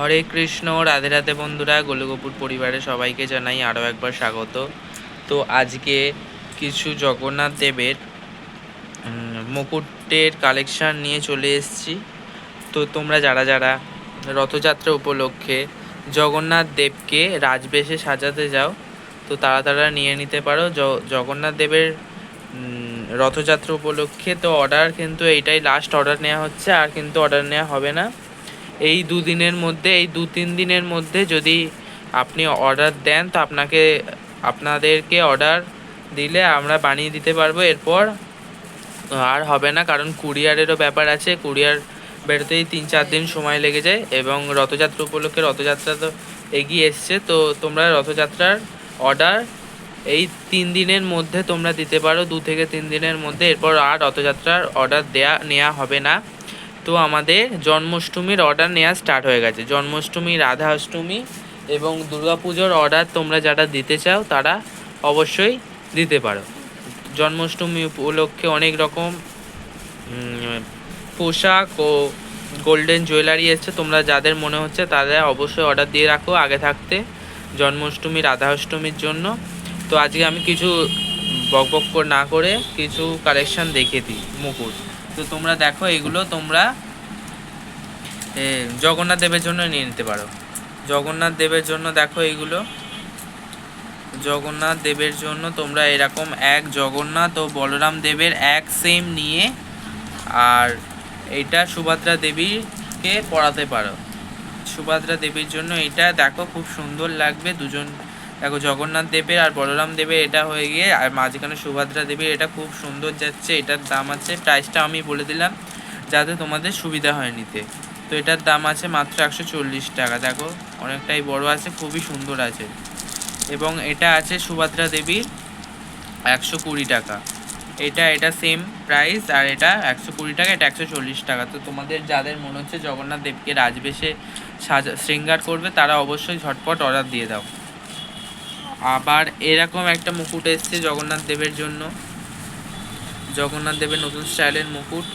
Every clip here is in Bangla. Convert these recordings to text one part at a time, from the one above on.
হরে কৃষ্ণ, রাধে রাধে বন্ধুরা, গোলগোপুর পরিবারের সবাইকে জানাই আরও একবার স্বাগত। তো আজকে কিছু জগন্নাথ দেবের মুকুটের কালেকশান নিয়ে চলে এসেছি। তো তোমরা যারা যারা রথযাত্রা উপলক্ষে জগন্নাথ দেবকে রাজবেশে সাজাতে যাও, তো তারা তারা নিয়ে নিতে পারো। জগন্নাথ দেবের রথযাত্রা উপলক্ষে তো অর্ডার কিন্তু এইটাই লাস্ট অর্ডার নেওয়া হচ্ছে, আর কিন্তু অর্ডার নেওয়া হবে না। এই দুদিনের মধ্যে, এই দু তিন দিনের মধ্যে যদি আপনি অর্ডার দেন, তো আপনাকে, আপনাদেরকে অর্ডার দিলে আমরা বানিয়ে দিতে পারব। এরপর আর হবে না, কারণ কুরিয়ারেরও ব্যাপার আছে। কুরিয়ার বেরোতেই তিন চার দিন সময় লেগে যায় এবং রথযাত্রা উপলক্ষে রথযাত্রা তো এগিয়ে এসছে। তো তোমরা রথযাত্রার অর্ডার এই তিন দিনের মধ্যে তোমরা দিতে পারো, দু থেকে তিন দিনের মধ্যে। এরপর আর রথযাত্রার অর্ডার দেয়া নেওয়া হবে না। তো আমাদের জন্মাষ্টমীর অর্ডার নেওয়া স্টার্ট হয়ে গেছে। জন্মাষ্টমী রাধা অষ্টমী এবং দুর্গাপুজোর অর্ডার তোমরা যারা দিতে চাও, তারা অবশ্যই দিতে পারো। জন্মাষ্টমী উপলক্ষে অনেক রকম পোশাক ও গোল্ডেন জুয়েলারি এসছে তোমরা যাদের মনে হচ্ছে তারা অবশ্যই অর্ডার দিয়ে রাখো, আগে থাকতে জন্মাষ্টমী রাধা অষ্টমীর জন্য। তো আজকে আমি কিছু বক বক না করে কিছু কালেকশন দেখে দিই, মুকুট। তো তোমরা দেখো এগুলো তোমরা জগন্নাথ দেবের জন্য নিয়ে নিতে পারো। জগন্নাথ দেবের জন্য দেখো এইগুলো জগন্নাথ দেবের জন্য তোমরা এরকম এক জগন্নাথ ও বলরাম দেবের এক সেম নিয়ে আর এটা সুভদ্রা দেবীকে পড়াতে পারো। সুভদ্রা দেবীর জন্য এটা দেখো খুব সুন্দর লাগবে, দুজন দেখো জগন্নাথ দেবের আর বলরাম দেবের এটা হয়ে গিয়ে, আর মাঝখানে সুভদ্রা দেবীর এটা খুব সুন্দর যাচ্ছে, এটার দাম আছে প্রাইসটা আমি বলে দিলাম, যাতে তোমাদের সুবিধা হয় নিতে। তো এটার দাম আছে মাত্র একশো চল্লিশ টাকা, দেখো অনেকটাই বড় আছে, খুবই সুন্দর আছে। এবং এটা আছে সুভদ্রা দেবীর একশো কুড়ি টাকা। এটা এটা সেম প্রাইস আর এটা একশো কুড়ি টাকা, এটা একশো চল্লিশ টাকা। তো তোমাদের যাদের মনে হচ্ছে জগন্নাথ দেবকে রাজবেশে সাজা, শৃঙ্গার করবে, তারা অবশ্যই ঝটপট অর্ডার দিয়ে দাও। আবার এরকম একটা মুকুট এসছে জগন্নাথ দেবের জন্য। জগন্নাথ দেবের নতুন স্টাইলের মুকুট।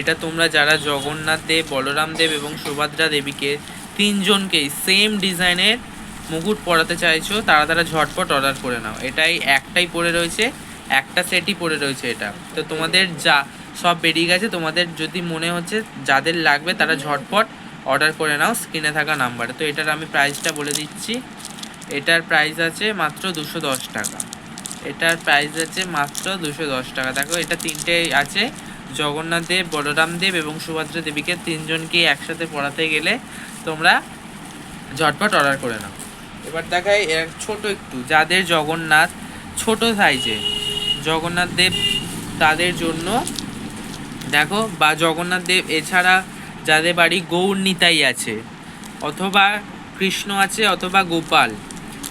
এটা তোমরা যারা জগন্নাথ দেব, বলরাম দেব এবং সুভদ্রা দেবীকে তিনজনকেই সেম ডিজাইনের মুকুট পরাতে চাইছো, তারা তারা ঝটপট অর্ডার করে নাও। এটাই একটাই পড়ে রয়েছে, একটা সেটই পড়ে রয়েছে এটা। তো তোমাদের যা সব বেরিয়ে গেছে, তোমাদের যদি মনে হচ্ছে যাদের লাগবে তারা ঝটপট অর্ডার করে নাও, স্ক্রিনে থাকা নাম্বারে তো এটার আমি প্রাইসটা বলে দিচ্ছি। এটার প্রাইস আছে মাত্র দুশো দশ টাকা। এটার প্রাইস আছে মাত্র দুশো দশ টাকা। দেখো, এটা তিনটে আছে। জগন্নাথ দেব, বলরাম দেব এবং সুভদ্রা দেবীকে তিনজনকে একসাথে পড়াতে গেলে তোমরা ঝটপট অর্ডার করে নাও। এবার দেখাই ছোট একটু। যাদের জগন্নাথ ছোট সাইজে জগন্নাথ দেব তাদের জন্য দেখো, বা জগন্নাথ দেব এছাড়া যাদের বাড়ি গৌর নিতাই আছে, অথবা কৃষ্ণ আছে, অথবা গোপাল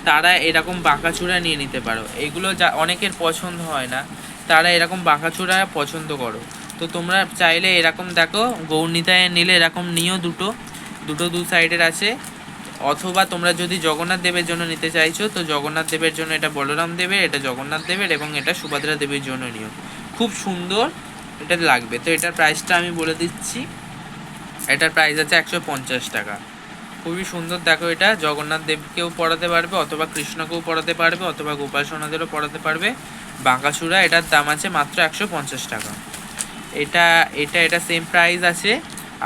তারা এরকম বাঁকাচূড়া নিয়ে নিতে পারো। এগুলো যা অনেকের পছন্দ হয় না, তারা এরকম বাঁকাচূড়া পছন্দ করো। তো তোমরা চাইলে এরকম দেখো, গৌরনিতায় নিলে এরকম নিও দুটো দুটো দু সাইডের আছে। অথবা তোমরা যদি জগন্নাথ দেবের জন্য নিতে চাইছো, তো জগন্নাথ দেবের জন্য এটা বলরাম দেবের, এটা জগন্নাথ দেবের এবং এটা সুভদ্রা দেবীর জন্য নিও। খুব সুন্দর, এটা লাগবে। তো এটার প্রাইসটা আমি বলে দিচ্ছি। এটার প্রাইস আছে একশো পঞ্চাশ টাকা। খুবই সুন্দর। দেখো এটা, জগন্নাথ দেবকেও পড়াতে পারবে, অথবা কৃষ্ণকেও পড়াতে পারবে, অথবা গোপাল সোনাদেরও পড়াতে পারবে। বাঁকাচূড়া, এটার দাম আছে মাত্র একশো পঞ্চাশ টাকা। এটা এটা এটা সেম প্রাইস আছে।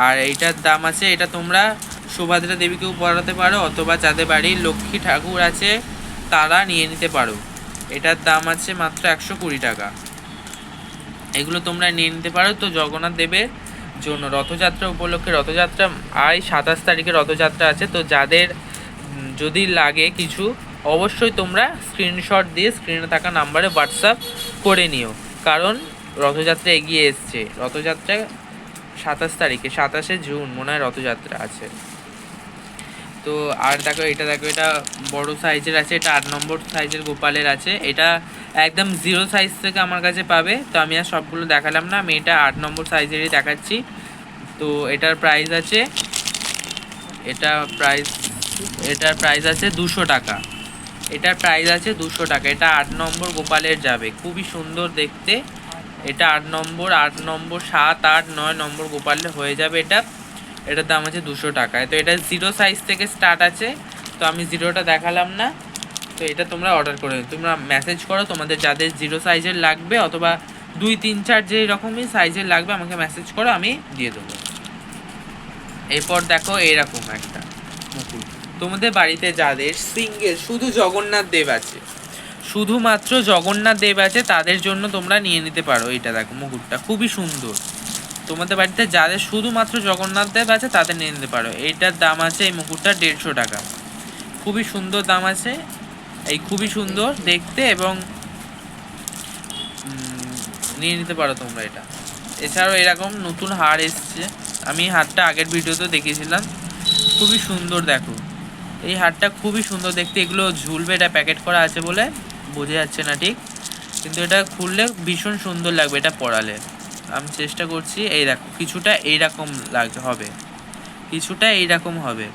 আর এইটার দাম আছে, এটা তোমরা সুভদ্রা দেবীকেও পড়াতে পারো, অথবা যাদের বাড়ির লক্ষ্মী ঠাকুর আছে, তারা নিয়ে নিতে পারো। এটার দাম আছে মাত্র একশো কুড়ি টাকা। এগুলো তোমরা নিয়ে নিতে পারো। তো জগন্নাথ দেবের জন্য রথযাত্রা উপলক্ষে রথযাত্রা আই সাতাশ তারিখে রথযাত্রা আছে। তো যাদের যদি লাগে কিছু, অবশ্যই তোমরা স্ক্রিনশট দিয়ে স্ক্রিনে থাকা নাম্বারে হোয়াটসঅ্যাপ করে নিও। কারণ রথযাত্রা এগিয়ে এসছে। রথযাত্রা সাতাশ তারিখে, সাতাশে জুন মনে হয় রথযাত্রা আছে। তো আর দেখো, এটা দেখো, এটা বড় সাইজের আছে, এটা আট নম্বর সাইজের গোপালের আছে। এটা একদম জিরো সাইজ থেকে আমার কাছে পাবে। তো আমি আর সবগুলো দেখালাম না, আমি এটা আট নম্বর সাইজেরই দেখাচ্ছি। তো এটার প্রাইস আছে, এটা প্রাইস এটার প্রাইস আছে দুশো টাকা। এটার প্রাইস আছে দুশো টাকা, এটা আট নম্বর গোপালের যাবে। খুবই সুন্দর দেখতে। এটা আট নম্বর আট নম্বর সাত, আট, নয় নম্বর গোপালের হয়ে যাবে এটা। এটার দাম আছে দুশো টাকায়। তো এটা জিরো সাইজ থেকে স্টার্ট আছে। তো আমি জিরোটা দেখালাম না। তো এটা তোমরা অর্ডার করে। তোমরা মেসেজ করো, তোমাদের যাদের জিরো সাইজের লাগবে অথবা দুই, তিন, চার যেই রকমই সাইজের লাগবে, আমাকে মেসেজ করো, আমি দিয়ে দেবো। এরপর দেখো এরকম একটা। মুকুট তোমাদের বাড়িতে যাদের সিঙ্গেল শুধু জগন্নাথ দেব আছে শুধুমাত্র জগন্নাথ দেব আছে তাদের জন্য তোমরা নিয়ে নিতে পারো এটা দেখো মুকুটটা খুবই সুন্দর। তোমাদের বাড়িতে যাদের শুধুমাত্র জগন্নাথ দেব আছে তাদের নিয়ে নিতে পারো। এইটার দাম আছে এই মুকুটটা দেড়শো টাকা। খুবই সুন্দর দাম আছে এই খুবই সুন্দর দেখতে এবং নিয়ে নিতে পারো তোমরা এটা। এছাড়াও এরকম নতুন হার এসছে। আমি হারটা আগের ভিডিওতে দেখিয়েছিলাম। খুবই সুন্দর দেখো। এই হারটা খুবই সুন্দর দেখতে। এগুলো ঝুলবে এটা প্যাকেট করা আছে বলে বোঝা যাচ্ছে না ঠিক। কিন্তু এটা খুললে ভীষণ সুন্দর লাগবে এটা পরালে। আমি চেষ্টা করছি এই দেখো, কিছুটা এইরকম লাগ, হবে। কিছুটা এইরকম হবে।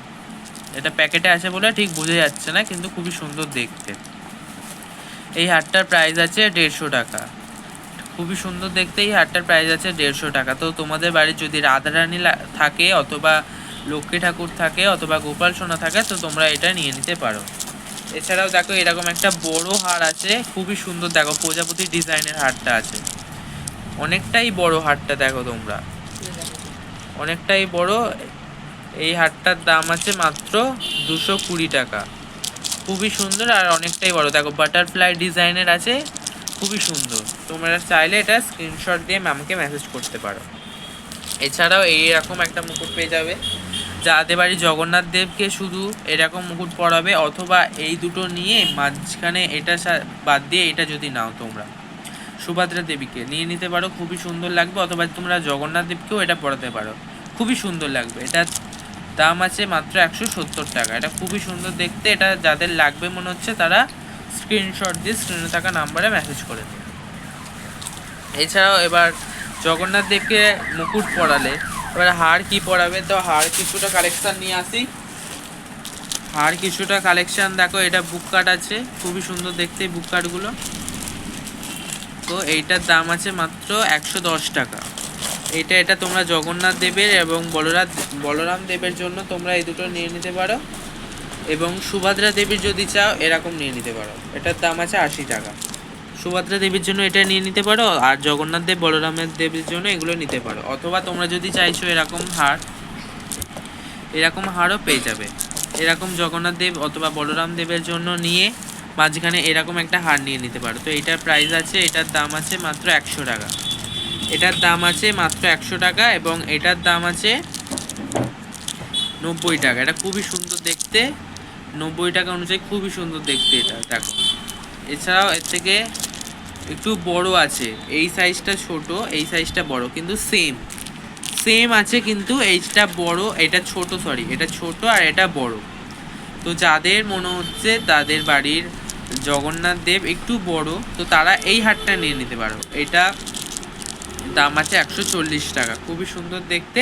এটা প্যাকেটে আছে বলে ঠিক বোঝা যাচ্ছে না, কিন্তু খুবই সুন্দর দেখতে। এই হারটার প্রাইস আছে দেড়শো টাকা। খুবই সুন্দর দেখতে এই হারটার প্রাইস আছে দেড়শো টাকা। তো তোমাদের বাড়ির যদি রাধারানী থাকে অথবা লক্ষ্মী ঠাকুর থাকে অথবা গোপাল সোনা থাকে, তো তোমরা এটা নিয়ে নিতে পারো। এছাড়াও দেখো এরকম একটা বড় হার আছে, খুবই সুন্দর। দেখো প্রজাপতি ডিজাইনের হারটা আছে। অনেকটাই বড় হারটা দেখো তোমরা। অনেকটাই বড়। এই হারটার দাম আছে মাত্র দুশো কুড়ি টাকা। খুবই সুন্দর আর অনেকটাই বড়। দেখো বাটারফ্লাই ডিজাইনের আছে। খুবই সুন্দর। তোমরা চাইলে এটা স্ক্রিনশট দিয়ে ম্যামকে মেসেজ করতে পারো। এছাড়াও এইরকম একটা মুকুট পেয়ে যাবে। যাদের বাড়ি জগন্নাথ দেবকে শুধু এরকম মুকুট পরাবে অথবা এই দুটো নিয়ে মাঝখানে এটা বাদ দিয়ে এটা যদি নাও তোমরা। সুভদ্রা দেবীকে নিয়ে নিতে পারো, খুবই সুন্দর লাগবে। অথবা তোমরা জগন্নাথ দেবকেও এটা পরাতে পারো। খুবই সুন্দর লাগবে। এটা দাম আছে মাত্র একশো সত্তর টাকা। এটা খুবই সুন্দর দেখতে। এটা যাদের লাগবে মনে হচ্ছে তারা স্ক্রিনশট দিয়ে স্ক্রিনে থাকা নাম্বারে মেসেজ করে দেবে এছাড়াও এবার জগন্নাথ দেবকে মুকুট পরালে, এবার হার কি পরাবে? তো হার কিছুটা কালেকশান নিয়ে আসি। হার কিছুটা কালেকশন দেখো এটা বুক কাট আছে, খুবই সুন্দর দেখতে বুক কাটগুলো তো এইটার দাম আছে মাত্র একশো দশ টাকা। এটা এটা তোমরা জগন্নাথ দেবের এবং বলরাম বলরাম দেবের জন্য তোমরা এই দুটো নিয়ে নিতে পারো। এবং সুভদ্রা দেবীর যদি চাও, এরকম নিয়ে নিতে পারো। এটার দাম আছে আশি টাকা। সুভদ্রা দেবীর জন্য এটা নিয়ে নিতে পারো, আর জগন্নাথ দেব বলরামের দেবীর জন্য এগুলো নিতে পারো। অথবা তোমরা যদি চাইছো এরকম হার, এরকম হারও পেয়ে যাবে। এরকম জগন্নাথ দেব অথবা বলরাম দেবের জন্য নিয়ে মাঝখানে এরকম একটা হার নিয়ে নিতে পারো। তো এটার প্রাইস আছে, এটার দাম আছে মাত্র একশো টাকা। এটার দাম আছে মাত্র একশো টাকা এবং এটার দাম আছে নব্বই টাকা। এটা খুবই সুন্দর দেখতে। নব্বই টাকা অনুযায়ী খুবই সুন্দর দেখতে এটা, দেখো। এছাড়াও এর থেকে একটু বড় আছে, এই সাইজটা ছোট, এই সাইজটা বড়, কিন্তু সেম সেম আছে কিন্তু এইটা বড়, এটা ছোট সরি এটা ছোট আর এটা বড়। তো যাদের মনে হচ্ছে তাদের বাড়ির জগন্নাথ দেব একটু বড়, তো তারা এই হারটা নিয়ে নিতে পারো। এটা দাম আছে একশো চল্লিশ টাকা, খুবই সুন্দর দেখতে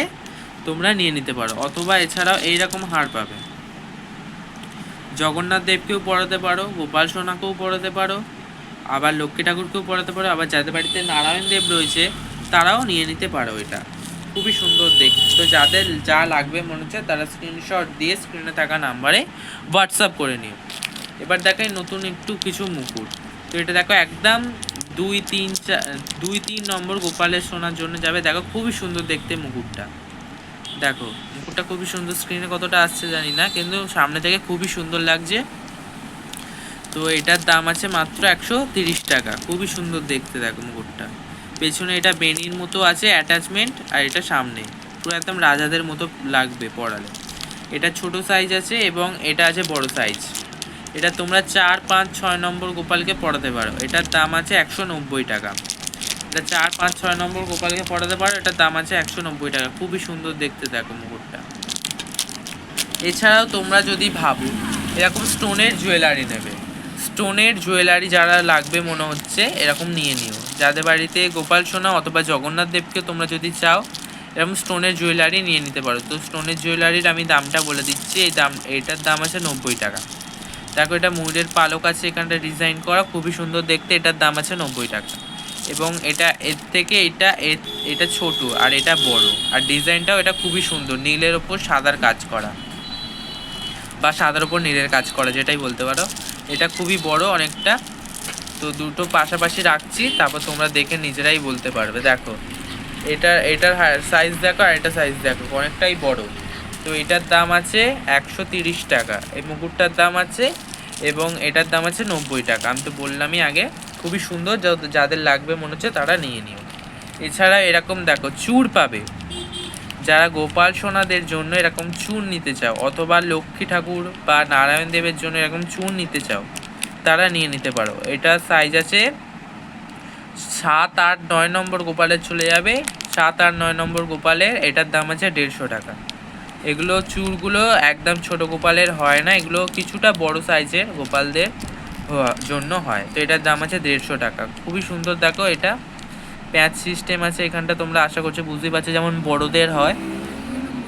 তোমরা নিয়ে নিতে পারো। অথবা এছাড়াও এইরকম হার পাবে। জগন্নাথ দেবকেও পড়াতে পারো, গোপাল সোনাকেও পড়াতে পারো, আবার লক্ষ্মী ঠাকুরকেও পড়াতে পারো, আবার যাদের বাড়িতে নারায়ণ দেব রয়েছে, তারাও নিয়ে নিতে পারো এটা। খুবই সুন্দর দেখতে তো যাদের যা লাগবে মনে হচ্ছে তারা স্ক্রিনশট দিয়ে স্ক্রিনে থাকা নাম্বারে হোয়াটসঅ্যাপ করে নিও। এবার দেখাই নতুন একটু কিছু মুকুট। তো এটা দেখো একদম দুই তিন চার দুই তিন নম্বর গোপালের সোনার জন্য যাবে। দেখো খুবই সুন্দর দেখতে মুকুটটা। দেখো মুকুটটা খুবই সুন্দর স্ক্রিনে কতটা আসছে জানি না, কিন্তু সামনে থেকে খুবই সুন্দর লাগছে। তো এটার দাম আছে মাত্র একশো তিরিশ টাকা, খুবই সুন্দর দেখতে দেখো মুকুটটা। পেছনে এটা বেনির মতো আছে অ্যাটাচমেন্ট আর এটা সামনে। পুরো একদম রাজাদের মতো লাগবে পড়ালে এটা ছোট সাইজ আছে এবং এটা আছে বড় সাইজ এটা তোমরা চার, পাঁচ, ছয় নম্বর গোপালকে পড়াতে পারো। এটার দাম আছে একশো নব্বই টাকা। এটা চার পাঁচ ছয় নম্বর গোপালকে পড়াতে পারো, এটার দাম আছে একশো নব্বই টাকা। খুবই সুন্দর দেখতে দেখো মুকুটটা। এছাড়াও তোমরা যদি ভাবো, এরকম স্টোনের জুয়েলারি নেবে। স্টোনের জুয়েলারি যারা লাগবে মনে হচ্ছে, এরকম নিয়ে নিও। যাদের বাড়িতে গোপাল সোনা অথবা জগন্নাথ দেবকে তোমরা যদি চাও, এরকম স্টোনের জুয়েলারি নিয়ে নিতে পারো। তো স্টোনের জুয়েলারির আমি দামটা বলে দিচ্ছি, এই দাম এইটার দাম আছে নব্বই টাকা। দেখো এটা ময়ূরের পালক আছে এখানটা ডিজাইন করা, খুবই সুন্দর দেখতে, এটার দাম আছে নব্বই টাকা। এবং এটা এর থেকে এটা এটা ছোট আর এটা বড়। আর ডিজাইনটাও এটা খুবই সুন্দর, নীলের ওপর সাদার কাজ করা। বা সাদার ওপর নীলের কাজ করা, যেটাই বলতে পারো। এটা খুবই বড় অনেকটা। তো দুটো পাশাপাশি রাখছি, তারপর তোমরা দেখে নিজেরাই বলতে পারবে। দেখো, এটা, এটার সাইজ দেখো আর এটা সাইজ দেখো, অনেকটাই বড়। তো এটার দাম আছে একশো টাকা। এই মুকুটটার দাম আছে এবং এটার দাম আছে নব্বই টাকা। আমি তো বললামই আগে খুবই সুন্দর যাদের লাগবে মনে হচ্ছে তারা নিয়ে নিও। এছাড়া এরকম দেখো চূড় পাবে। যারা গোপাল সোনাদের জন্য এরকম চূড় নিতে চাও, অথবা লক্ষ্মী ঠাকুর বা নারায়ণ দেবের জন্য এরকম চূড় নিতে চাও, তারা নিয়ে নিতে পারো। এটা সাইজ আছে সাত আট নয় নম্বর গোপালের চলে যাবে। সাত আট নয় নম্বর গোপালের, এটার দাম আছে দেড়শো টাকা। এগুলো চুরগুলো একদম ছোট গোপালের হয় না, এগুলো কিছুটা বড় সাইজের গোপালদের। জন্য হয়। তো এটার দাম আছে দেড়শো টাকা। খুবই সুন্দর দেখো এটা। প্যাচ সিস্টেম আছে এখানটা, তোমরা আশা করছ বুঝতেই পারছ যেমন বড়দের হয়।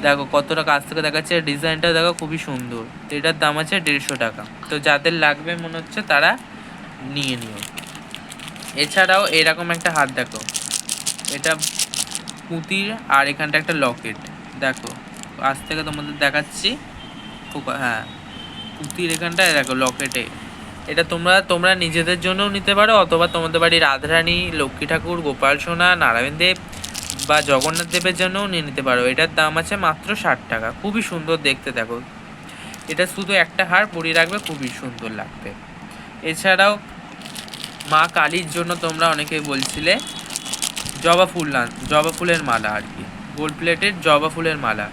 দেখো কতটা কাছ থেকে দেখাচ্ছে ডিজাইনটা দেখো খুবই সুন্দর। তো এটার দাম আছে দেড়শো টাকা। তো যাদের লাগবে মনে হচ্ছে তারা নিয়ে নিও। এছাড়াও এরকম একটা হাত দেখো। এটা পুঁতির আর এখানটা একটা লকেট। দেখো, আজ থেকে তোমাদের দেখাচ্ছি। হ্যাঁ পুঁতির এখানটায় দেখো লকেটে। এটা তোমরা তোমরা নিজেদের জন্যও নিতে পারো, অথবা তোমাদের বাড়ির রাধারানী, লক্ষ্মী ঠাকুর, গোপাল সোনা, নারায়ণ দেব বা জগন্নাথ দেবের জন্যও নিয়ে নিতে পারো। এটার দাম আছে মাত্র ষাট টাকা। খুবই সুন্দর দেখতে দেখো। এটা শুধু একটা হার পরিয়ে রাখবে, খুবই সুন্দর লাগবে। এছাড়াও মা কালীর জন্য তোমরা অনেকেই বলছিলে, জবা ফুল জবা ফুলের মালা আর কি। গোল্ড প্লেটের জবা ফুলের মালা।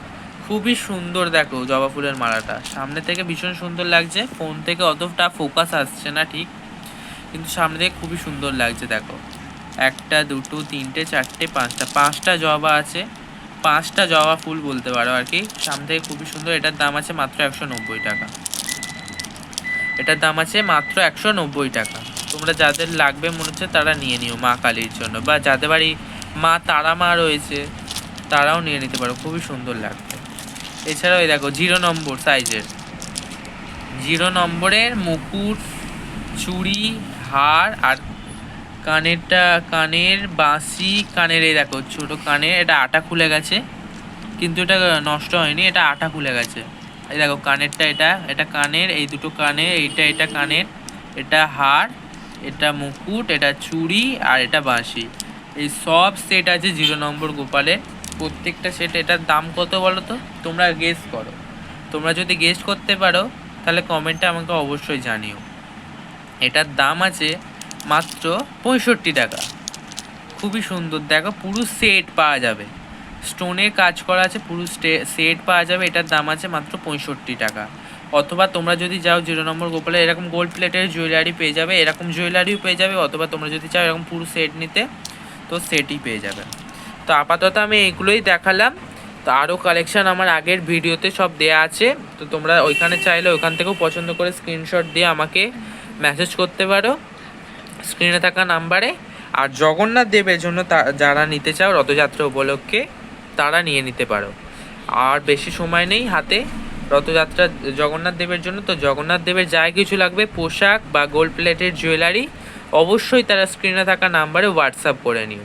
খুবই সুন্দর দেখো জবা ফুলের মালাটা। সামনে থেকে ভীষণ সুন্দর লাগছে, ফোন থেকে অতটা ফোকাস আসছে না ঠিক, কিন্তু সামনে থেকে খুবই সুন্দর লাগছে দেখো। একটা, দুটো, তিনটে, চারটে, পাঁচটা পাঁচটা জবা আছে, পাঁচটা জবা ফুল বলতে পারো আর কি। সামনে থেকে খুবই সুন্দর, এটার দাম আছে মাত্র একশো নব্বই টাকা। এটার দাম আছে মাত্র একশো নব্বই টাকা। তোমরা যাদের লাগবে মনে হচ্ছে তারা নিয়ে নিও মা কালীর জন্য, বা যাদের বাড়ি মা তারা মা রয়েছে, তারাও নিয়ে নিতে পারো, খুবই সুন্দর লাগবে। এছাড়াও দেখো, জিরো নম্বর সাইজের জিরো নম্বরের মুকুট, চুড়ি, হার আর কানেরটা, কানের বাঁশি, কানের এই দেখো, ছোটো কানের, এটা আটা খুলে গেছে, কিন্তু এটা নষ্ট হয়নি, এটা আটা খুলে গেছে। এই দেখো, কানেরটা এটা এটা কানের, এই দুটো কানের, এইটা, এটা কানের, এটা হার, এটা মুকুট, এটা চুড়ি আর এটা বাঁশি। এই সব সেট আছে জিরো নম্বর গোপালের। প্রত্যেকটা সেট এটার দাম কত বলো তো? তোমরা গেস করো। তোমরা যদি গেস করতে পারো, তাহলে কমেন্টে আমাকে অবশ্যই জানিও। এটার দাম আছে মাত্র পঁয়ষট্টি টাকা। খুবই সুন্দর। দেখো, পুরো সেট পাওয়া যাবে। স্টোনের কাজ করা আছে, পুরো সেট পাওয়া যাবে। এটার দাম আছে মাত্র পঁয়ষট্টি টাকা। অথবা তোমরা যদি যাও জিরো নম্বর গোপালে এরকম গোল্ড প্লেটের জুয়েলারি পেয়ে যাবে। এরকম জুয়েলারিও পেয়ে যাবে। অথবা তোমরা যদি চাও, এরকম পুরো সেট নিতে, তো সেটই পেয়ে যাবে। তো আপাতত আমি এইগুলোই দেখালাম। তো আরও কালেকশান আমার আগের ভিডিওতে সব দেয়া আছে। তো তোমরা ওইখানে চাইলে ওইখান থেকেও পছন্দ করে স্ক্রিনশট দিয়ে আমাকে মেসেজ করতে পারো। স্ক্রিনে থাকা নাম্বারে আর জগন্নাথ দেবের জন্য যারা নিতে চাও রথযাত্রা উপলক্ষে, তারা নিয়ে নিতে পারো। আর বেশি সময় নেই হাতে। রথযাত্রা জগন্নাথ দেবের জন্য। তো জগন্নাথ দেবের যাই কিছু লাগবে, পোশাক বা গোল্ড প্লেটের জুয়েলারি অবশ্যই তারা স্ক্রিনে থাকা নাম্বারে হোয়াটসঅ্যাপ করে নিও।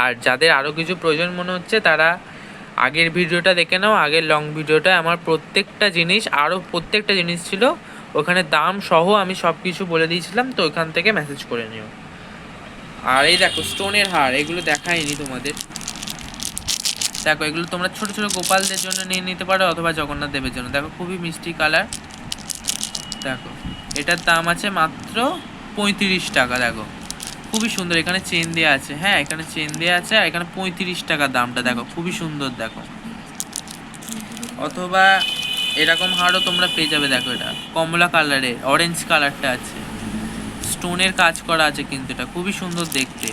আর যাদের আরও কিছু প্রয়োজন মনে হচ্ছে, তারা আগের ভিডিওটা দেখে নাও। আগের লং ভিডিওটা আমার প্রত্যেকটা জিনিস আরও প্রত্যেকটা জিনিস ছিল। ওখানে দাম সহ আমি সব কিছু বলে দিয়েছিলাম, তো ওখান থেকে মেসেজ করে নিও। আর এই দেখো স্টোনের হার, এগুলো দেখাইনি তোমাদের। দেখো, এগুলো তোমরা ছোট ছোট গোপালদের জন্য নিয়ে নিতে পারো অথবা জগন্নাথ দেবের জন্য। দেখো, খুবই মিষ্টি কালার দেখো, এটার দাম আছে মাত্র পঁয়ত্রিশ টাকা, দেখো। খুবই সুন্দর, এখানে চেন দেওয়া আছে হ্যাঁ এখানে চেন দেওয়া আছে, আর এখানে পঁয়ত্রিশ টাকা দামটা, দেখো, খুবই সুন্দর, দেখো। অথবা এরকম হারও তোমরা পেয়ে যাবে, দেখো এটা, কমলা কালারের অরেঞ্জ কালারটা আছে। স্টোনের কাজ করা আছে কিন্তু এটা, খুবই সুন্দর দেখতে।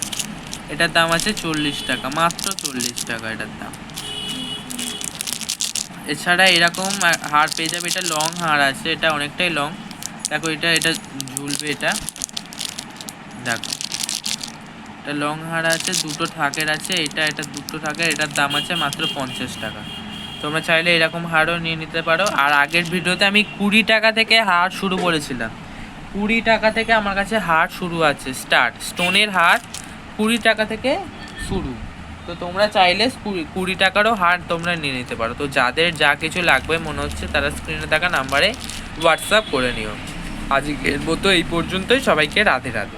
এটার দাম আছে চল্লিশ টাকা, মাত্র চল্লিশ টাকা এটার দাম। এছাড়া এরকম হার পেয়ে যাবে, এটা লং হার আছে, এটা অনেকটাই লং দেখো এটা এটা ঝুলবে এটা। দেখো। এটা লং হার আছে, দুটো থাকের আছে, এটা এটা দুটো থাকের এটার দাম আছে মাত্র পঞ্চাশ টাকা। তোমরা চাইলে এরকম হারও নিয়ে নিতে পারো। আর আগের ভিডিওতে আমি কুড়ি টাকা থেকে হার শুরু করেছিলাম কুড়ি টাকা থেকে আমার কাছে হার শুরু আছে, স্টার্ট। স্টোনের হার কুড়ি টাকা থেকে শুরু। তো তোমরা চাইলে কুড়ি টাকারও হার তোমরা নিয়ে নিতে পারো। তো যাদের যা কিছু লাগবে, মনে হচ্ছে তারা স্ক্রিনে থাকা নাম্বারে হোয়াটসঅ্যাপ করে নিও। আজকের মতো এই পর্যন্তই। সবাইকে রাধে রাধে।